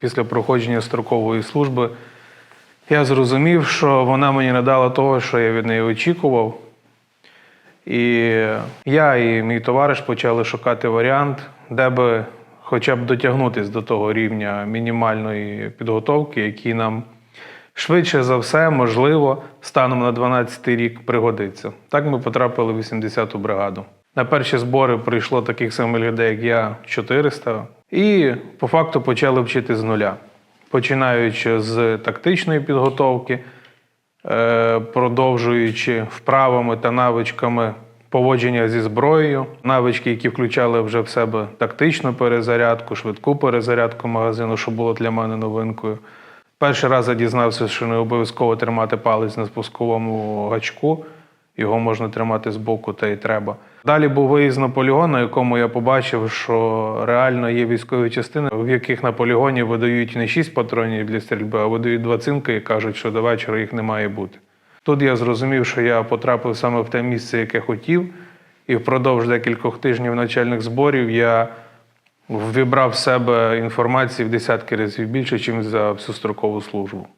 Після проходження строкової служби я зрозумів, що вона мені не дала того, що я від неї очікував. І я і мій товариш почали шукати варіант, де би хоча б дотягнутися до того рівня мінімальної підготовки, який нам швидше за все, можливо, станом на 12-й рік пригодиться. Так ми потрапили в 80-ту бригаду. На перші збори прийшло таких самих людей, як я, 400, і по факту почали вчити з нуля, починаючи з тактичної підготовки, е, продовжуючи вправами та навичками поводження зі зброєю, навички, які включали вже в себе тактичну перезарядку, швидку перезарядку магазину, що було для мене новинкою. Перший раз я дізнався, що не обов'язково тримати палець на спусковому гачку. Його можна тримати збоку, та й треба. Далі був виїзд на полігон, на якому я побачив, що реально є військові частини, в яких на полігоні видають не 6 патронів для стрільби, а видають два цинки і кажуть, що до вечора їх не має бути. Тут я зрозумів, що я потрапив саме в те місце, яке хотів, і впродовж декількох тижнів навчальних зборів я вібрав в себе інформації в десятки разів більше, ніж за всю строкову службу.